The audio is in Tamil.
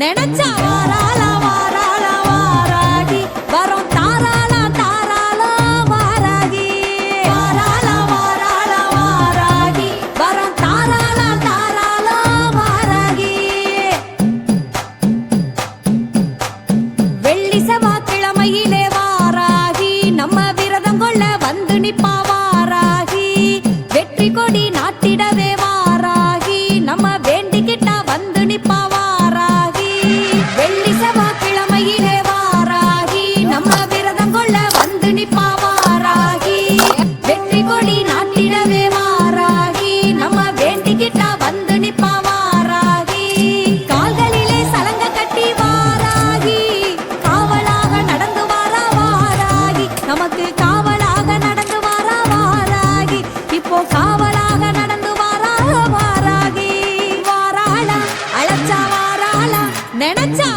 நினைச்சா நினைச்சா